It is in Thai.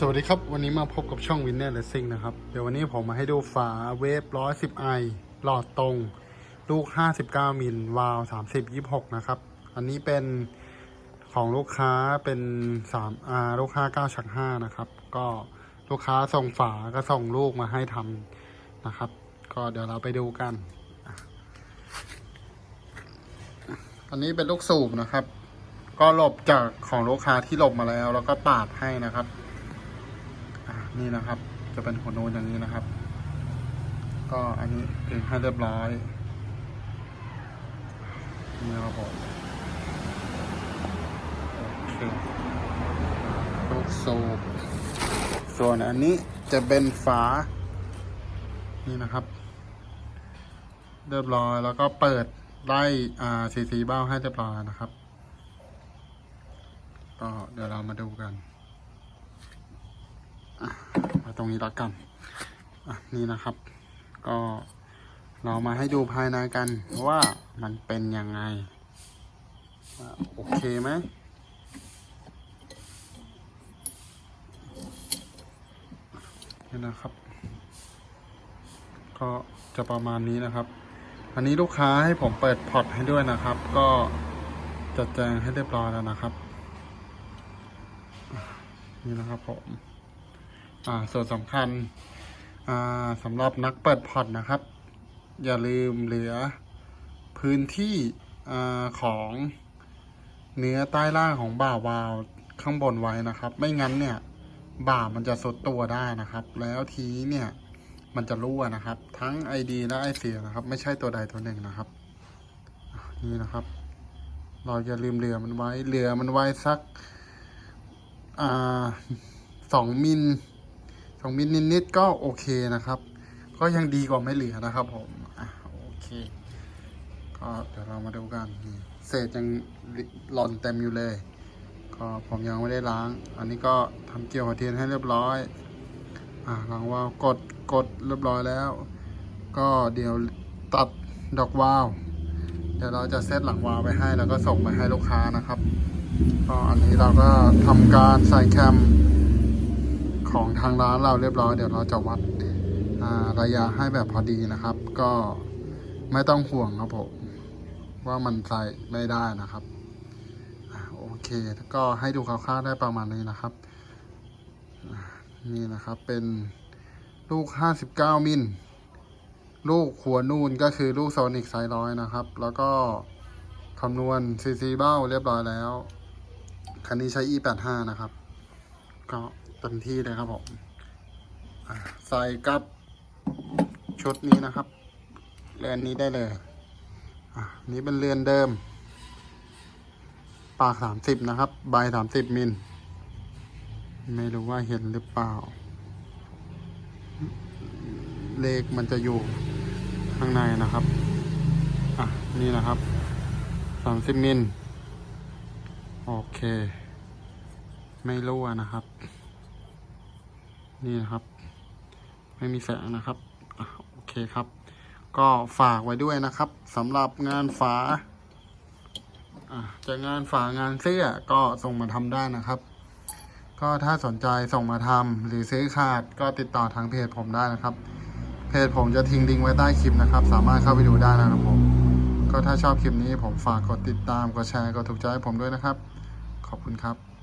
สวัสดีครับ วันนี้มาพบกับช่อง Winner Racing นะครับ เดี๋ยววันนี้ผมมาให้ดูฝาเวฟ110 i หลอดตรง ลูก59มิลวาล์ว30 26นะครับ อันนี้เป็นของลูกค้าเป็น3อ่าลูกค้า9ชัก5นะครับ ก็ลูกค้าส่งฝาก็ส่งลูกมาให้ทำนะครับ ก็เดี๋ยวเราไปดูกัน อันนี้เป็นลูกสูบนะครับ ก็หลบจากของลูกค้าที่หลบมาแล้ว แล้วก็ปาดให้นะครับ นี่นะครับ จะเป็นหัวโน้นอย่างนี้นะครับ ก็อันนี้เป็นให้เรียบร้อยนี่ครับผมโอเคลูกสูบส่วนอันนี้จะเป็นฝา นี่นะครับ เรียบร้อยแล้วก็เปิดไล่อ่าสีสีเบ้าให้เรียบร้อยนะครับ ก็เดี๋ยวเรามาดูกัน มาตรงนี้แล้วกันนี่นะครับ ก็เรามาให้ดูภายในกันว่ามันเป็นยังไงโอเคไหมนี่นะครับ ก็จะประมาณนี้นะครับอันนี้ลูกค้าให้ผมเปิดพอร์ตให้ด้วยนะครับ ก็จัดแจงให้เรียบร้อยแล้วนะครับ นี่นะครับผม ส่วนสำคัญอ่าสำหรับนักเปิดพอร์ตนะครับ อย่าลืมเหลือพื้นที่อาของเนื้อใต้ล่างของบ่าวาวข้างบนไว้นะครับ ไม่งั้นเนี่ยบ่ามันจะสดตัวได้นะครับ แล้วทีเนี่ยมันจะรั่วนะครับ ทั้ง ID และ IC นะครับ ไม่ใช่ตัวใดตัวหนึ่งนะครับนี่นะครับ เราอย่าลืมเหลือมันไว้เหลือมันไว้สักอ่าสองมิล งมิลนิดๆก็โอเคนะครับ ก็ยังดีกว่าไม่เหลือนะครับผมอะโอเคก็เดี๋ยวเรามาดูกันเศษยังหล่อนเต็มอยู่เลย ก็ผมยังไม่ได้ล้าง อันนี้ก็ทำเกี่ยวกับเทียนให้เรียบร้อยอ่าหลังวาล์วกดกดเรียบร้อยแล้ว ก็เดี๋ยวตัดดอกวาล์วเดี๋ยวเราจะเซตหลังวาล์วไปให้แล้วก็ส่งไปให้ลูกค้านะครับก็อันนี้เราก็ทำการใส่แคม ของทางร้านเราเรียบร้อยเดี๋ยวเราจะวัดระยะให้แบบพอดีนะครับ ก็ไม่ต้องห่วงครับผมว่ามันใส่ไม่ได้นะครับโอเคก็ให้ดูคร่าวๆได้ประมาณนี้นะครับ นี่นะครับเป็นลูก 59 มิลลูกหัวนูนก็คือลูกโซนิกไซร้อยนะครับ แล้วก็คำนวณซีซีเบ้าเรียบร้อยแล้ว คันนี้ใช้ e85 นะครับ ก็เต็มที่เลยครับผมใส่กับชุดนี้นะครับเรือนนี้ได้เลยอะนี้เป็นเรือนเดิม ปาก30นะครับ ใบ30มิล ไม่รู้ว่าเห็นหรือเปล่า เลขมันจะอยู่ข้างในนะครับ อะ นี่นะครับ30มิล โอเค ไม่รั่วนะครับ นี่นะครับ ไม่มีแสงนะครับอโอเคครับ ก็ฝากไว้ด้วยนะครับสำหรับงานฝาจะงานฝางานเสื้อก็ส่งมาทำได้นะครับ ก็ถ้าสนใจส่งมาทำหรือซื้อขาดก็ติดต่อทางเพจผมได้นะครับ เพจผมจะทิ้งลิงก์ไว้ใต้คลิปนะครับ สามารถเข้าไปดูได้นะครับผม ก็ถ้าชอบคลิปนี้ผมฝากกดติดตามกดแชร์กดถูกใจให้ผมด้วยนะครับ ขอบคุณครับ